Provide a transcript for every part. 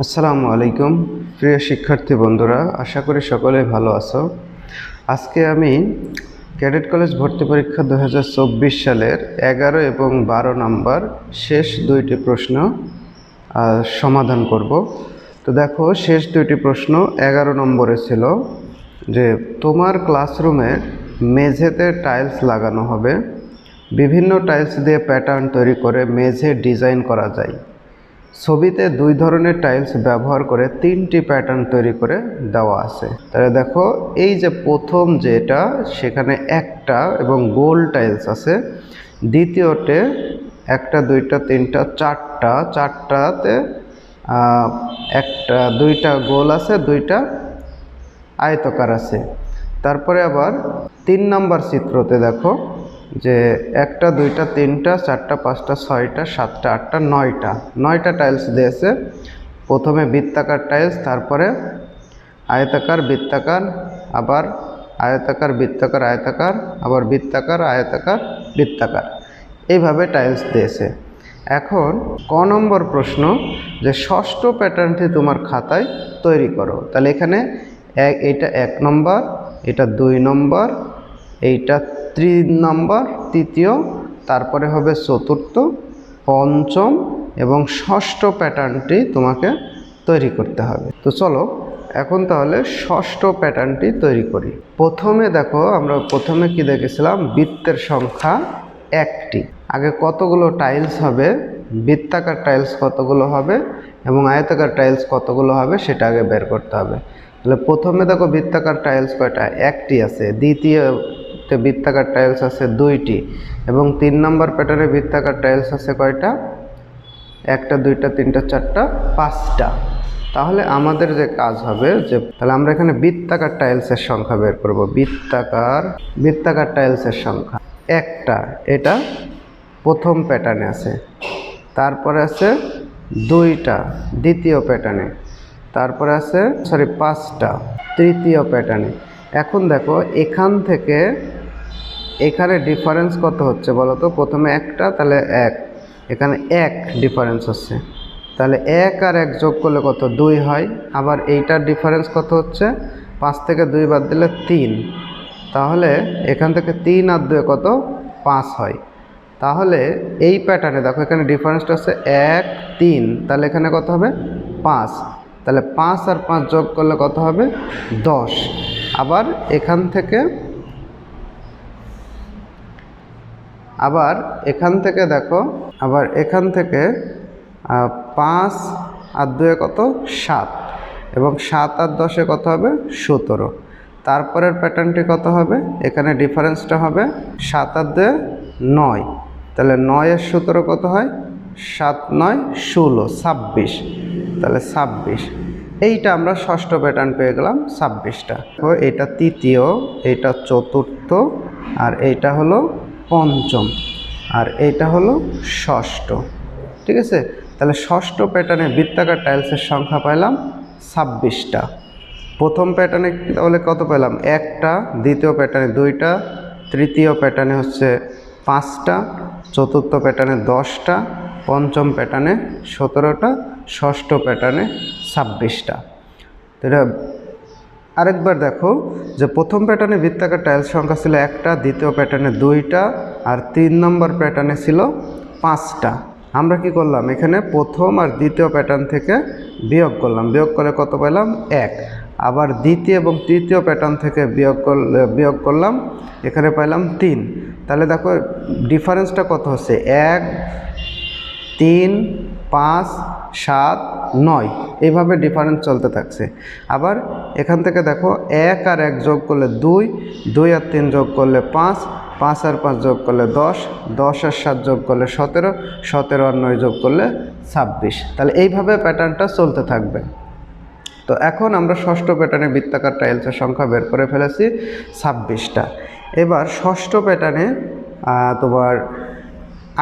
আসসালামু আলাইকুম, প্রিয় শিক্ষার্থী বন্ধুরা, আশা করি সকলে ভালো আছো। আজকে আমি ক্যাডেট কলেজ ভর্তি পরীক্ষা দু হাজার চব্বিশ সালের এগারো এবং বারো নাম্বার শেষ দুইটি প্রশ্ন সমাধান করব। তো দেখো, শেষ দুইটি প্রশ্ন এগারো নম্বরে ছিল যে, তোমার ক্লাসরুমে মেঝেতে টাইলস লাগানো হবে। বিভিন্ন টাইলস দিয়ে প্যাটার্ন তৈরি করে মেঝে ডিজাইন করা যায়। ছবিতে দুই ধরনের টাইলস ব্যবহার করে তিনটি প্যাটার্ন তৈরি করে দেওয়া আছে। তাহলে দেখো, এই যে প্রথম যেটা, সেখানে একটা এবং গোল টাইলস আছে। দ্বিতীয়তে একটা, দুইটা, তিনটা, চারটা, চারটাতে একটা, দুইটা গোল আছে, দুইটা আয়তকার আছে। তারপরে আবার তিন নাম্বার চিত্রতে দেখো যে একটা, দুইটা, তিনটা, চারটা, পাঁচটা, ছয়টা, সাতটা, আটটা, নয়টা। নয়টা টাইলস দিয়েছে। প্রথমে বৃত্তাকার টাইলস তারপরে আয়তাকার, বৃত্তাকার, আবার আয়তাকার, বৃত্তাকার, আয়তাকার, আবার বৃত্তাকার, আয়তাকার, বৃত্তাকার। এইভাবে টাইলস দিয়েছে। এখন ক নম্বর প্রশ্ন, যে ষষ্ঠ প্যাটার্নটি তোমার খাতায় তৈরি করো। তাহলে এখানে এক এইটা এক নম্বর, এটা দুই নম্বর এইটা তিন নম্বর, তৃতীয়, তারপরে হবে চতুর্থ, পঞ্চম এবং ষষ্ঠ প্যাটার্নটি তোমাকে তৈরি করতে হবে। তো চলো, এখন তাহলে ষষ্ঠ প্যাটার্নটি তৈরি করি। প্রথমে দেখো, আমরা প্রথমে কি দেখেছিলাম? বৃত্তের সংখ্যা একটি। আগে কতগুলো টাইলস হবে? বৃত্তাকার টাইলস কতগুলো হবে? এবং আয়তাকার টাইলস কতগুলো হবে? সেটা আগে বের করতে হবে। তাহলে প্রথমে দেখো, বৃত্তাকার টাইলস কয়টা? একটি আছে। দ্বিতীয়তে বৃত্তাকার টাইলস আছে দুইটি এবং তিন নম্বর প্যাটার্নে বৃত্তাকার টাইলস আছে কয়টা? একটা, দুইটা, তিনটা, চারটা, পাঁচটা। তাহলে আমাদের যে কাজ হবে যে, তাহলে আমরা এখানে বৃত্তাকার টাইলসের সংখ্যা বের করব। বৃত্তাকার বৃত্তাকার টাইলসের সংখ্যা। একটা, এটা প্রথম প্যাটার্নে আছে। তারপরে আছে দুইটা, দ্বিতীয় প্যাটার্নে তারপরে আছে সরি পাঁচটা, তৃতীয় প্যাটার্নে এখন দেখো, এখান থেকে এখানে ডিফারেন্স কত হচ্ছে বলো তো? প্রথমে একটা, তাহলে এক। এখানে এক ডিফারেন্স হচ্ছে। তাহলে এক আর এক যোগ করলে কত? দুই হয়। আবার এইটার ডিফারেন্স কত হচ্ছে? পাঁচ থেকে দুই বাদ দিলে তিন। তাহলে এখান থেকে তিন আর দুয়ে কত? পাঁচ হয়। তাহলে এই প্যাটার্নে দেখো, এখানে ডিফারেন্সটা হচ্ছে এক, তিন। তাহলে এখানে কত হবে? পাঁচ। তাহলে পাঁচ আর পাঁচ যোগ করলে কত হবে? দশ। আবার এখান থেকে আবার এখান থেকে দেখো, আবার এখান থেকে পাঁচ আর দুয়ে কত? সাত। এবং সাত আর দশে কত হবে? সতেরো। তারপরের প্যাটার্নটি কত হবে? এখানে ডিফারেন্সটা হবে সাত আর দুয়ে নয়। তাহলে নয়ের সতেরো কত হয়? সাত নয় ষোলো, ছাব্বিশ। তাহলে ছাব্বিশ। এইটা আমরা ষষ্ঠ প্যাটার্ন পেয়ে গেলাম, ছাব্বিশটা। এটা তৃতীয় এটা চতুর্থ, আর এইটা হলো পঞ্চম। আর এইটা হলো ষষ্ঠ। ঠিক আছে? তাহলে ষষ্ঠ প্যাটার্নে বৃত্তাকার টাইলসের সংখ্যা পাইলাম ছাব্বিশটা। প্রথম প্যাটার্নে তাহলে কত পেলাম একটা, দ্বিতীয় প্যাটার্নে দুইটা, তৃতীয় প্যাটার্নে হচ্ছে পাঁচটা, চতুর্থ প্যাটার্নে দশটা, পঞ্চম প্যাটার্নে সতেরোটা, ষষ্ঠ প্যাটার্নে ছাব্বিশটা। এটা আরেকবার দেখো যে প্রথম প্যাটার্নে বৃত্তাকার টাইলস সংখ্যা ছিল একটা, দ্বিতীয় প্যাটার্নে দুইটা আর তিন নম্বর প্যাটার্নে ছিল পাঁচটা। আমরা কি করলাম? এখানে প্রথম আর দ্বিতীয় প্যাটার্ন থেকে বিয়োগ করলাম। বিয়োগ করে কত পেলাম? এক। আবার দ্বিতীয় এবং তৃতীয় প্যাটার্ন থেকে বিয়োগ বিয়োগ করলাম, এখানে পাইলাম তিন। তাহলে দেখো ডিফারেন্সটা কত হচ্ছে? এক, তিন পাঁচ, সাত, নয়। এইভাবে ডিফারেন্স চলতে থাকছে। আবার এখান থেকে দেখো এক আর এক যোগ করলে দুই দুই আর তিন যোগ করলে পাঁচ পাঁচ আর পাঁচ যোগ করলে দশ দশ আর সাত যোগ করলে সতেরো সতেরো আর নয় যোগ করলে ছাব্বিশ। তাহলে এইভাবে প্যাটার্নটা চলতে থাকবে। তো এখন আমরা ষষ্ঠ প্যাটার্নে বৃত্তাকার টাইলসের সংখ্যা বের করে ফেলেছি, ছাব্বিশটা। এবার ষষ্ঠ প্যাটার্নে তোমার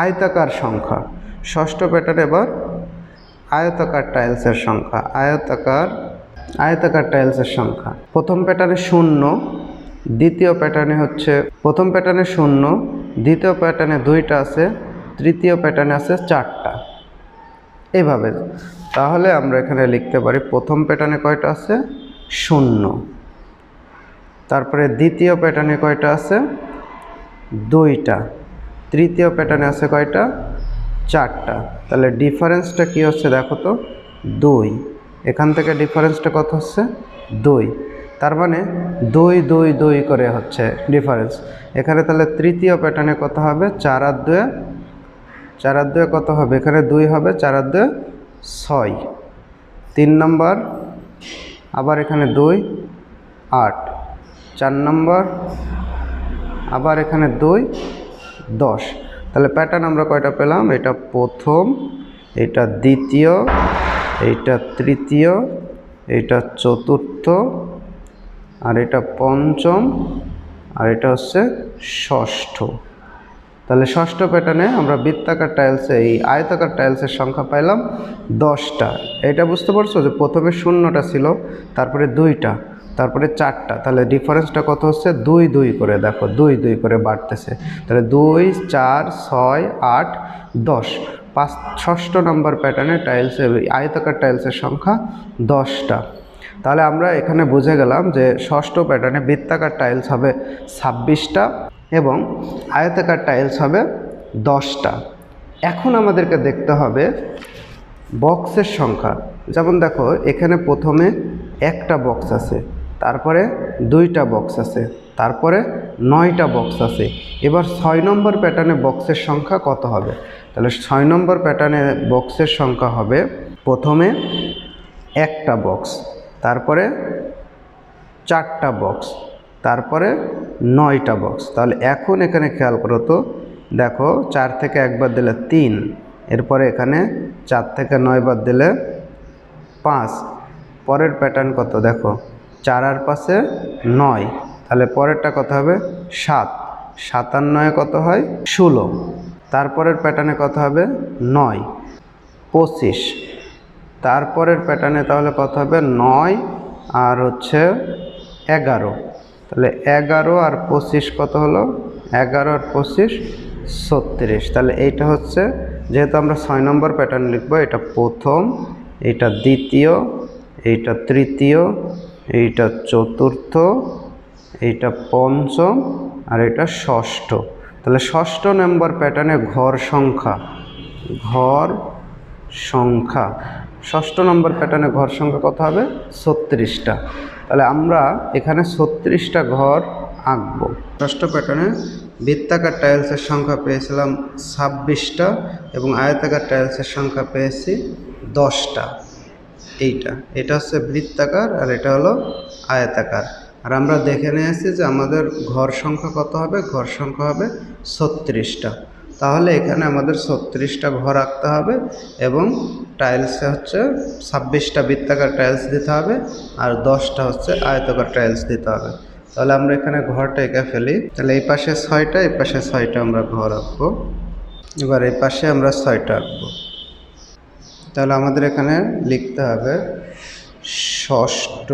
আয়তাকার সংখ্যা। ষষ্ঠ প্যাটার্নে এবার আয়তাকার টাইলসের সংখ্যা। আয়তাকার আয়তাকার টাইলসের সংখ্যা। প্রথম প্যাটার্নে শূন্য, দ্বিতীয় প্যাটার্নে হচ্ছে, প্রথম প্যাটার্নে শূন্য, দ্বিতীয় প্যাটার্নে দুইটা আছে, তৃতীয় প্যাটার্নে আছে চারটা। এভাবে। তাহলে আমরা এখানে লিখতে পারি প্রথম প্যাটার্নে কয়টা আছে? শূন্য। তারপরে দ্বিতীয় প্যাটার্নে কয়টা আছে? দুইটা। তৃতীয় প্যাটার্নে আছে কয়টা? চারটা। তাহলে ডিফারেন্সটা কি হচ্ছে দেখো তো? দুই। এখান থেকে ডিফারেন্সটা কত হচ্ছে? দুই। তার মানে দুই দুই দুই করে হচ্ছে ডিফারেন্স এখানে তাহলে তৃতীয় প্যাটার্নে কত হবে? চার আর দুয়ে, চার আর দুয়ে কত হবে? এখানে দুই হবে, চার আর দুয়ে ছয়। তিন নম্বর, আবার এখানে দুই, আট। চার নম্বর, আবার এখানে দুই, দশ। তাহলে প্যাটার্ন আমরা কয়টা পেলাম? এটা প্রথম, এটা দ্বিতীয় এইটা তৃতীয়, এটা চতুর্থ, আর এটা পঞ্চম, আর এটা হচ্ছে ষষ্ঠ। তাহলে ষষ্ঠ প্যাটার্নে আমরা বৃত্তাকার টাইলসে এই আয়তাকার টাইলসের সংখ্যা পাইলাম দশটা। এটা বুঝতে পারছ যে প্রথমে শূন্যটা ছিল, তারপরে দুইটা। তারপরে চারটা। তাহলে ডিফারেন্সটা কত হচ্ছে? দুই দুই করে। দেখো, দুই দুই করে বাড়তেছে। তাহলে দুই, চার, ছয়, আট, দশ। পাঁচ, ষষ্ঠ নম্বর প্যাটার্নে টাইলসে আয়তাকার টাইলসের সংখ্যা দশটা। তাহলে আমরা এখানে বুঝে গেলাম যে ষষ্ঠ প্যাটার্নে বৃত্তাকার টাইলস হবে ছাব্বিশটা এবং আয়তাকার টাইলস হবে দশটা। এখন আমাদেরকে দেখতে হবে বক্সের সংখ্যা। যেমন দেখো, এখানে প্রথমে একটা বক্স আছে। তারপরে দুইটা বক্স আছে, তারপরে নয়টা বক্স আছে। এবার ছয় নম্বর প্যাটার্নে বক্সের সংখ্যা কত হবে? তাহলে ছয় নম্বর প্যাটার্নে বক্সের সংখ্যা হবে প্রথমে একটা বক্স তারপরে চারটা বক্স তারপরে নয়টা বক্স তাহলে এখন এখানে খেয়াল করো তো, দেখো চার থেকে একবার দিলে তিন, এরপরে এখানে চার থেকে নয় বার দিলে পাঁচ। পরের প্যাটার্ন কত? দেখো চার আর পাশে নয়। তাহলে পরেরটা কত হবে? সাত। সাতান্নয়ে কত হয়? ষোলো। তারপরের প্যাটার্নে কত হবে? নয়। পঁচিশ। তারপরের প্যাটার্নে তাহলে কত হবে? নয় আর হচ্ছে এগারো। তাহলে এগারো আর পঁচিশ কত হলো? এগারো আর পঁচিশ, ছত্রিশ। তাহলে এইটা হচ্ছে, যেহেতু আমরা ছয় নম্বর প্যাটার্ন লিখব, এটা প্রথম, এটা দ্বিতীয় এইটা তৃতীয় এইটা চতুর্থ, এইটা পঞ্চম আর এটা ষষ্ঠ। তাহলে ষষ্ঠ নম্বর প্যাটার্নে ঘর সংখ্যা ঘর সংখ্যা। ষষ্ঠ নম্বর প্যাটার্নে ঘর সংখ্যা কত হবে? ছত্রিশটা। তাহলে আমরা এখানে ছত্রিশটা ঘর আঁকবো। ষষ্ঠ প্যাটার্নে বৃত্তাকার টাইলসের সংখ্যা পেয়েছিলাম ছাব্বিশটা এবং আয়তাকার টাইলসের সংখ্যা পেয়েছি দশটা। এইটা। এটা হচ্ছে বৃত্তাকার আর এটা হলো আয়তাকার। আর আমরা দেখে নিয়েছি যে আমাদের ঘর সংখ্যা কত হবে? ঘর সংখ্যা হবে ছত্রিশটা। তাহলে এখানে আমাদের ছত্রিশটা ঘর আঁকতে হবে এবং টাইলসে হচ্ছে ছাব্বিশটা বৃত্তাকার টাইলস দিতে হবে আর দশটা হচ্ছে আয়তকার টাইলস দিতে হবে। তাহলে আমরা এখানে ঘরটা এঁকে ফেলি। তাহলে এই পাশে ছয়টা, এই পাশে ছয়টা আমরা ঘর আঁকবো। এবার এই পাশে আমরা ছয়টা আঁকবো। তাহলে আমাদের এখানে লিখতে হবে ষষ্ঠ।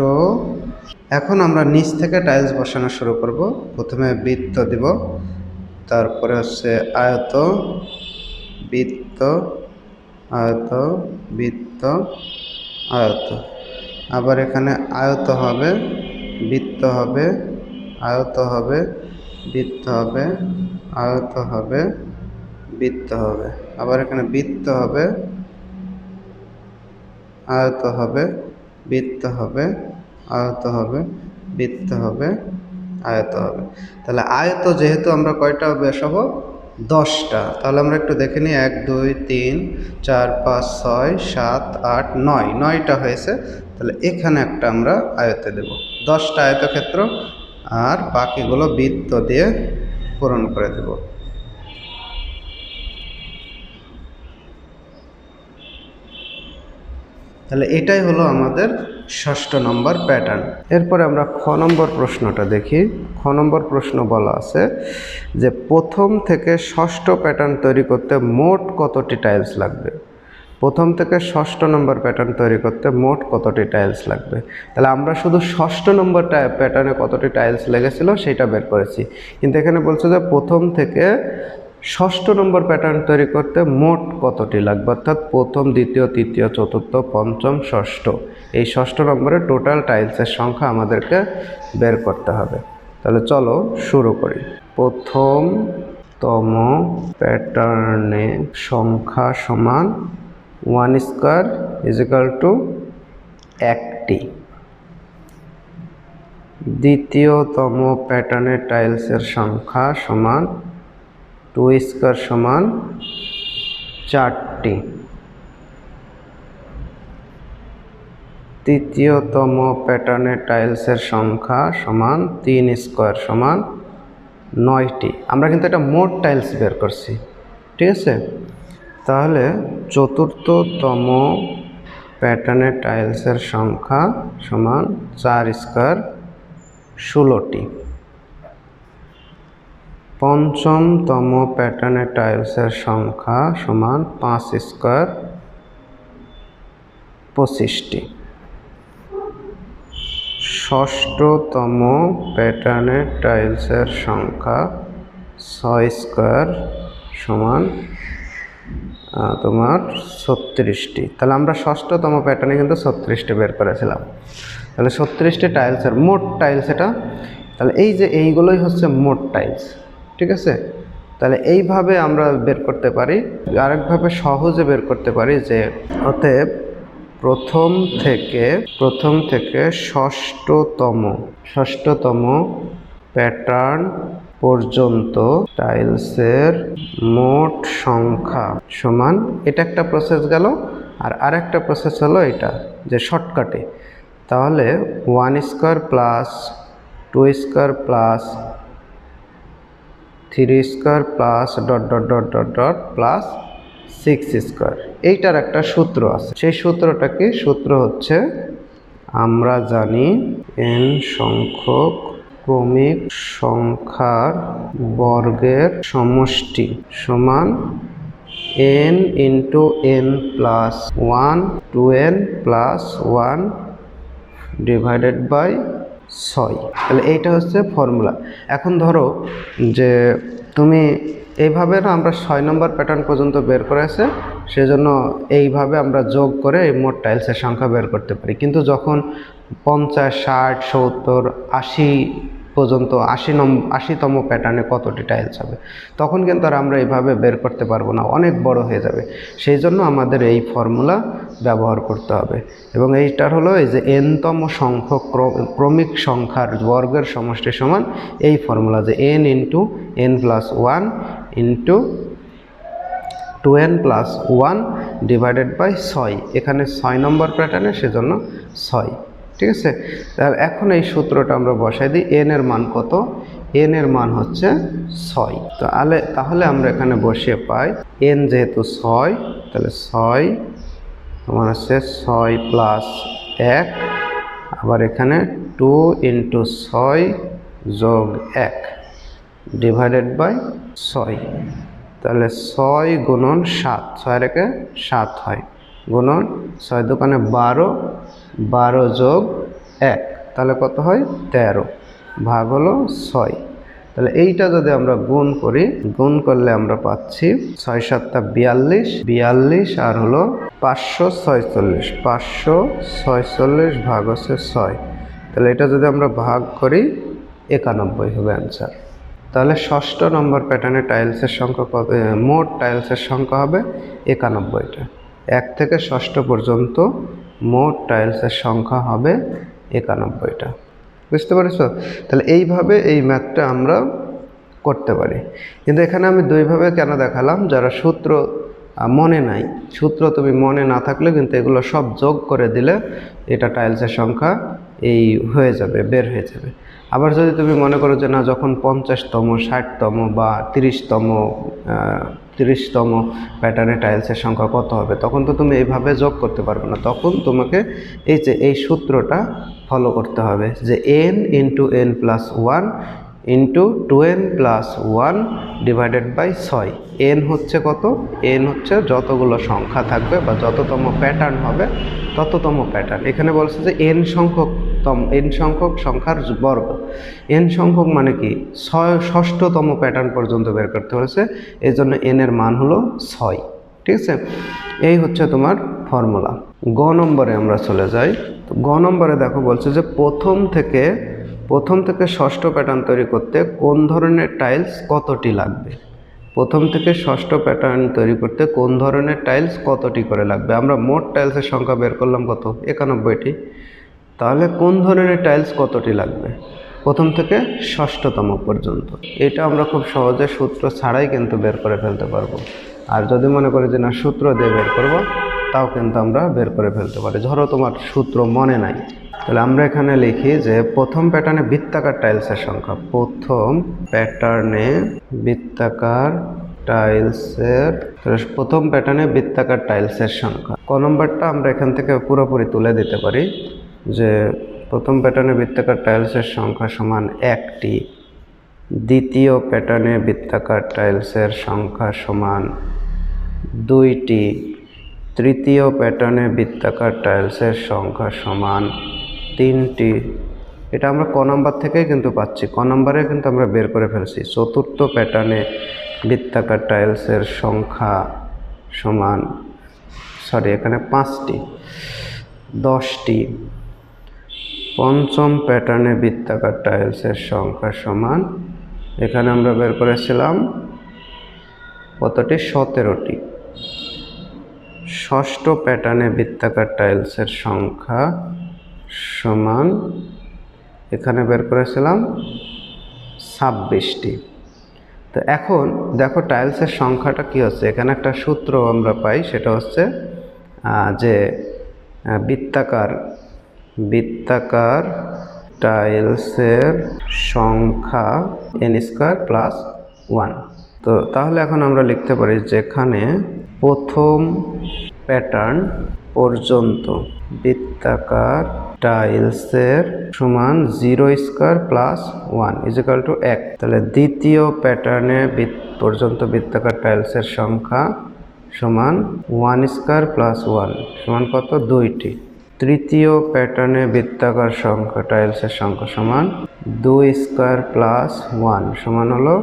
এখন আমরা নিচ থেকে টাইলস বসানো শুরু করব। প্রথমে বৃত্ত দিব, তারপরে হচ্ছে আয়ত, বৃত্ত আয়ত বৃত্ত, আয়ত। আবার এখানে আয়ত হবে, বৃত্ত হবে, আয়ত হবে, বৃত্ত হবে, আয়ত হবে, বৃত্ত হবে। আবার এখানে বৃত্ত হবে আয়ত হবে, বৃত্ত হবে, আয়ত হবে, বৃত্ত হবে, আয়ত হবে। তাহলে আয়ত যেহেতু আমরা কয়টা বসাবো দশটা। তাহলে আমরা একটু দেখে নিই, এক, দুই, তিন, চার, পাঁচ, ছয়, সাত, আট, নয়। নয়টা হয়েছে, তাহলে এখানে একটা আমরা আয়তে দেব। দশটা আয়তক্ষেত্র আর বাকিগুলো বৃত্ত দিয়ে পূরণ করে দেব। তাহলে এটাই হলো আমাদের ষষ্ঠ নম্বর প্যাটার্ন এরপরে আমরা খ নম্বর প্রশ্নটা দেখি। খ নম্বর প্রশ্ন বলা আছে যে প্রথম থেকে ষষ্ঠ প্যাটার্ন তৈরি করতে মোট কতটি টাইলস লাগবে? প্রথম থেকে ষষ্ঠ নম্বর প্যাটার্ন তৈরি করতে মোট কতটি টাইলস লাগবে? তাহলে আমরা শুধু ষষ্ঠ নম্বর প্যাটার্নে কতটি টাইলস লেগেছিল সেটা বের করেছি। কিন্তু এখানে বলছে যে প্রথম থেকে ষষ্ঠ নম্বর প্যাটার্ন তৈরি করতে মোট কতটি লাগবে? অর্থাৎ প্রথম, দ্বিতীয়, তৃতীয়, চতুর্থ, পঞ্চম, ষষ্ঠ। এই ষষ্ঠ নম্বরে টোটাল টাইলসের সংখ্যা আমাদেরকে বের করতে হবে। তাহলে চলো শুরু করি। প্রথমতম প্যাটার্নে সংখ্যা সমান ওয়ান স্কোয়ার ইজিক্যাল টু একটি। দ্বিতীয়তম প্যাটার্নের টাইলসের সংখ্যা সমান টু স্কোয়ার সমান চারটি। তৃতীয়তম প্যাটার্নের টাইলসের সংখ্যা সমান তিন স্কোয়ার সমান নয়টি। আমরা কিন্তু এটা মোট টাইলস বের করছি, ঠিক আছে? তাহলে চতুর্থতম প্যাটার্নের টাইলসের সংখ্যা সমান চার স্কোয়ার ষোলোটি। পঞ্চমতম প্যাটার্নের টাইলসের সংখ্যা সমান পাঁচ স্কোয়ার পঁচিশটি। ষষ্ঠতম প্যাটার্নের টাইলসের সংখ্যা ছয় স্কোয়ার সমান তোমার ছত্রিশটি। তাহলে আমরা ষষ্ঠতম প্যাটার্নে কিন্তু ছত্রিশটি বের করেছিলাম। তাহলে ছত্রিশটি টাইলসের, মোট টাইলস এটা। তাহলে এই যে এইগুলোই হচ্ছে মোট টাইলস। ঠিক আছে? তাহলে এইভাবে আমরা বের করতে পারি। আরেকভাবে সহজে বের করতে পারি যে, অতএব প্রথম থেকে প্রথম থেকে ষষ্ঠতম ষষ্ঠতম প্যাটার্ন পর্যন্ত টাইলসের মোট সংখ্যা সমান, এটা একটা প্রসেস গেল। আর আরেকটা প্রসেস হলো এটা, যে শর্টকাটে তাহলে one square plus two square plus three square plus dot dot dot dot dot, plus six square এইটার একটা সূত্র আছে। সেই সূত্রটা কি? সূত্র হচ্ছে, আমরা জানি এন সংখ্যক ক্রমিক সংখ্যার বর্গের সমষ্টি সমান N into N plus one two N plus one divided by ছয়। তাহলে এইটা হচ্ছে ফর্মুলা এখন ধরো যে তুমি এইভাবে না আমরা ছয় নম্বর প্যাটার্ন পর্যন্ত বের করেছে সেজন্য এইভাবে আমরা যোগ করে এই মোট টাইলসের সংখ্যা বের করতে পারি। কিন্তু যখন পঞ্চাশ, ষাট, সত্তর, আশি পর্যন্ত আশি নম, আশিতম প্যাটার্নে কতটি টাইলস হবে। তখন কিন্তু আর আমরা এইভাবে বের করতে পারব না, অনেক বড় হয়ে যাবে। সেই জন্য আমাদের এই ফর্মুলা ব্যবহার করতে হবে। এবং এইটার হলো এই যে এনতম সংখ্যক ক্রমিক সংখ্যার বর্গের সমষ্টি সমান এই ফর্মুলা যে N into N plus one into two N plus one divided by ছয়। এখানে ছয় নম্বর প্যাটার্নে সেজন্য ছয়। ঠিক আছে? তাহলে এখন এই সূত্রটা আমরা বসাই দিই এন এর মান কত? এন এর মান হচ্ছে ছয়। তাহলে তাহলে আমরা এখানে বসিয়ে পাই এন যেহেতু ছয়, তাহলে ছয় আমার হচ্ছে ছয় প্লাস এক, আবার এখানে টু ইন্টু ছয় যোগ এক ডিভাইডেড বাই ছয়। তাহলে ছয় গুণন সাত, ছয় রেখে সাত হয়। গুণন ছয় দোকানে বারো বারো যোগ এক, তাহলে কত হয়? তেরো। ভাগ হলো ছয়। তাহলে এইটা যদি আমরা গুণ করি, গুণ করলে আমরা পাচ্ছি ছয় সাতটা বিয়াল্লিশ বিয়াল্লিশ আর হলো পাঁচশো ছয়চল্লিশ। পাঁচশো ছয়চল্লিশ ভাগ হচ্ছে ছয়। তাহলে এটা যদি আমরা ভাগ করি, একানব্বই হবে অ্যান্সার তাহলে ষষ্ঠ নম্বর প্যাটার্নে টাইলসের সংখ্যা কত মোট টাইলসের সংখ্যা হবে একানব্বইটা। এক থেকে ষষ্ঠ পর্যন্ত মোট টাইলসের সংখ্যা হবে একানব্বইটা। বুঝতে পেরেছ? তাহলে এইভাবে এই ম্যাথটা আমরা করতে পারি। কিন্তু এখানে আমি দুইভাবে কেন দেখালাম? যারা সূত্র মনে নাই, সূত্র তুমি মনে না থাকলে কিন্তু এগুলো সব যোগ করে দিলে এটা টাইলসের সংখ্যা এই হয়ে যাবে, বের হয়ে যাবে। আবার যদি তুমি মনে করো যে না, যখন পঞ্চাশতম, ষাটতম বা তিরিশতম তিরিশতম প্যাটার্নে টাইলসের সংখ্যা কত হবে? তখন তো তুমি এইভাবে যোগ করতে পারবে না। তখন তোমাকে এই যে, এই সূত্রটা ফলো করতে হবে যে N into N plus one into two N plus one divided by ছয়। এন হচ্ছে কত? এন হচ্ছে যতগুলো সংখ্যা থাকবে বা যততম প্যাটার্ন হবে, তততম প্যাটার্ন এখানে বলছে যে এন সংখ্যক তম এন সংখ্যক সংখ্যার বর্গ। এন সংখ্যক মানে কি? ছয়, ষষ্ঠতম প্যাটার্ন পর্যন্ত বের করতে হয়েছে এই জন্য এন এর মান হলো ছয়। ঠিক আছে? এই হচ্ছে তোমার ফর্মুলা গ নম্বরে আমরা চলে যাই। তো গ নম্বরে দেখো বলছে যে প্রথম থেকে প্রথম থেকে ষষ্ঠ প্যাটার্ন তৈরি করতে কোন ধরনের টাইলস কতটি লাগবে? প্রথম থেকে ষষ্ঠ প্যাটার্ন তৈরি করতে কোন ধরনের টাইলস কতটি করে লাগবে? আমরা মোট টাইলসের সংখ্যা বের করলাম কত? একানব্বইটি। তাহলে কোন ধরনের টাইলস কতটি লাগবে? প্রথম থেকে ষষ্ঠতম পর্যন্ত। এটা আমরা খুব সহজে সূত্র ছাড়াই কিন্তু বের করে ফেলতে পারব। আর যদি মনে করি যে না, সূত্র দিয়ে বের করব, তাও কিন্তু আমরা বের করে ফেলতে পারি। ধরো তোমার সূত্র মনে নাই। তাহলে আমরা এখানে লিখি যে প্রথম প্যাটার্নে বৃত্তাকার টাইলসের সংখ্যা। প্রথম প্যাটার্নে বৃত্তাকার টাইলসের প্রথম প্যাটার্নে বৃত্তাকার টাইলসের সংখ্যা। ক নম্বরটা আমরা এখান থেকে পুরোপুরি তুলে দিতে পারি। যে প্রথম প্যাটার্নে বৃত্তাকার টাইলসের সংখ্যা সমান একটি, দ্বিতীয় প্যাটার্নে বৃত্তাকার টাইলসের সংখ্যা সমান দুইটি, তৃতীয় প্যাটার্নে বৃত্তাকার টাইলসের সংখ্যা সমান তিনটি। এটা আমরা ক নম্বর থেকেই কিন্তু পাচ্ছি। ক নম্বরে কিন্তু আমরা বের করে ফেলছি। চতুর্থ প্যাটার্নে বৃত্তাকার টাইলসের সংখ্যা সমান সরি এখানে পাঁচটি, দশটি। পঞ্চম প্যাটার্নে বৃত্তাকার টাইলসের সংখ্যা সমান। এখানে আমরা বের করেছিলাম কতটি? সতেরোটি। ষষ্ঠ প্যাটার্নে বৃত্তাকার টাইলসের সংখ্যা সমান। এখানে বের করেছিলাম ছাব্বিশটি। তো এখন দেখো টাইলসের সংখ্যাটা কি হচ্ছে? এখানে একটা সূত্র আমরা পাই, সেটা হচ্ছে যে বৃত্তাকার বৃত্তাকার টাইলসের সংখ্যা এন স্কোয়ার প্লাস ওয়ান তো তাহলে এখন আমরা লিখতে পারি যেখানে প্রথম প্যাটার্ন পর্যন্ত বৃত্তাকার টাইলসের সমান zero square plus one equal to এক. তাহলে দ্বিতীয় প্যাটার্নে পর্যন্ত বৃত্তাকার টাইলসের সংখ্যা সমান ওয়ান স্কোয়ার প্লাস ওয়ান সমান কত? দুইটি। তৃতীয় প্যাটার্নে বৃত্তাকার সংখ্যা টাইলসের সংখ্যা সমান দুই স্কোয়ার প্লাস ওয়ান সমান হলো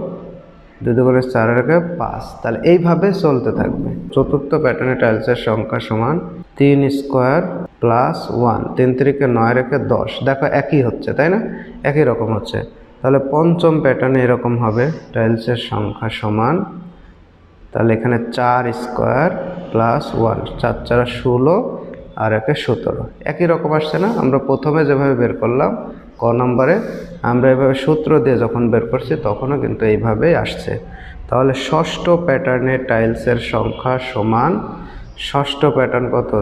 দুই দুগুণে চার রেখে পাঁচ। তাহলে এইভাবে চলতে থাকবে। চতুর্থ প্যাটার্নে টাইলসের সংখ্যা সমান তিন স্কোয়ার প্লাস ওয়ান তিন তিরিকে নয় রেখে দশ। দেখো একই হচ্ছে, তাই না? একই রকম হচ্ছে। তাহলে পঞ্চম প্যাটার্নে এরকম হবে। টাইলসের সংখ্যা সমান তাহলে এখানে চার স্কোয়ার প্লাস ওয়ান চার, চারা, ষোলো আর একে সতেরো। একই রকম আসছে না? আমরা প্রথমে যেভাবে বের করলাম, ক নম্বরে, আমরা এভাবে সূত্র দিয়ে যখন বের করছি, তখনও কিন্তু এইভাবেই আসছে। তাহলে ষষ্ঠ প্যাটার্নে টাইলসের সংখ্যা সমান, ষষ্ঠ প্যাটার্ন কত?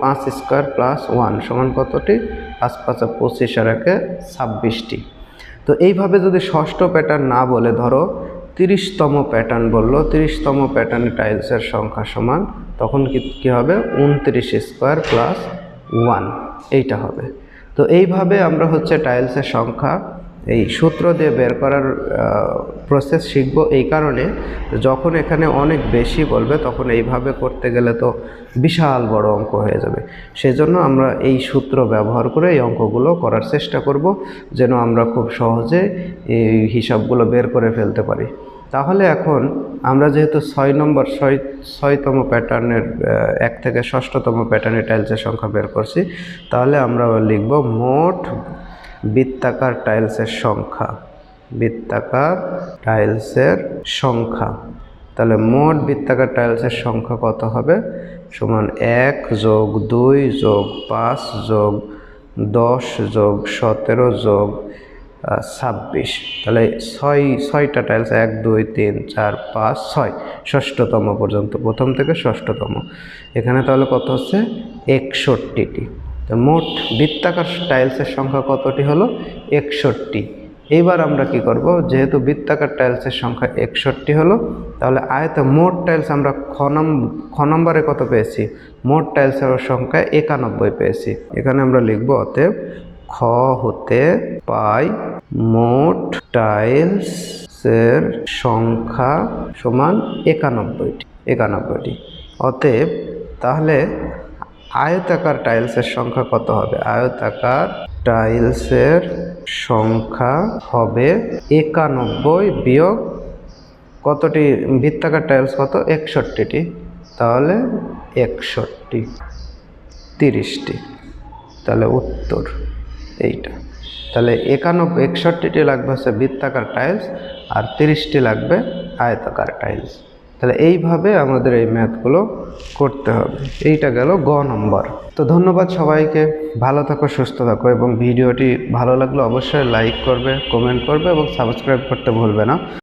পাঁচ স্কোয়ার প্লাস ওয়ান সমান কতটি? পাঁচ পাঁচা পঁচিশ আর একে ছাব্বিশটি। তো এইভাবে যদি ষষ্ঠ প্যাটার্ন না বলে ধরো তিরিশতম প্যাটার্ন বলল, তিরিশতম প্যাটার্নে টাইলসের সংখ্যা সমান, তখন কি হবে? উনত্রিশ স্কোয়ার প্লাস ওয়ান এইটা হবে। তো এইভাবে আমরা হচ্ছে টাইলসের সংখ্যা এই সূত্র দিয়ে বের করার প্রসেস শিখব এই কারণে। যখন এখানে অনেক বেশি বলবে, তখন এইভাবে করতে গেলে তো বিশাল বড় অঙ্ক হয়ে যাবে। সেজন্য আমরা এই সূত্র ব্যবহার করে এই অঙ্কগুলো করার চেষ্টা করব, যেন আমরা খুব সহজে এই হিসাবগুলো বের করে ফেলতে পারি। তাহলে এখন আমরা যেহেতু ছয় নম্বর, ছয়, ছয়তম প্যাটার্নের এক থেকে ষষ্ঠতম প্যাটার্নের টাইলসের সংখ্যা বের করছি, তাহলে আমরা লিখব মোট বৃত্তাকার টাইলসের সংখ্যা। বৃত্তাকার টাইলসের সংখ্যা। তাহলে মোট বৃত্তাকার টাইলসের সংখ্যা কত হবে? সমান এক যোগ দুই যোগ পাঁচ যোগ দশ যোগ সতেরো যোগ ছাব্বিশ। তাহলে ছয়, ছয়টা টাইলস, এক, দুই, তিন, চার, পাঁচ, ছয়। ষষ্ঠতম পর্যন্ত, প্রথম থেকে ষষ্ঠতম। এখানে তাহলে কত হচ্ছে? একষট্টিটি। তো মোট বৃত্তাকার টাইলসের সংখ্যা কতটি হলো? একষট্টি। এইবার আমরা কি করব? যেহেতু বৃত্তাকার টাইলসের সংখ্যা একষট্টি হলো, তাহলে আয়তে মোট টাইলস আমরা খনম নম- খ নম্বরে কত পেয়েছি? মোট টাইলসের সংখ্যা একানব্বই পেয়েছি। এখানে আমরা লিখব, অতএব খ হতে পাই মোট টাইলসের সংখ্যা সমান একানব্বইটি একানব্বইটি। অতএব তাহলে আয়তাকার টাইলসের সংখ্যা কত হবে? আয়তাকার টাইলসের সংখ্যা হবে একানব্বই বিয়োগ কতটি? বৃত্তাকার টাইলস কত? একষট্টিটি। তাহলে একষট্টি, তিরিশটি। তাহলে উত্তর এইটা। তাহলে একানব্বই একষট্টিটি লাগবে হচ্ছে বৃত্তাকার টাইলস আর তিরিশটি লাগবে আয়তাকার টাইলস। তাহলে এইভাবে আমাদের এই ম্যাথগুলো করতে হবে। এইটা গেল গ নম্বর। তো ধন্যবাদ সবাইকে। ভালো থাকো, সুস্থ থাকো এবং ভিডিওটি ভালো লাগলে অবশ্যই লাইক করবে কমেন্ট করবে এবং সাবস্ক্রাইব করতে ভুলবে না।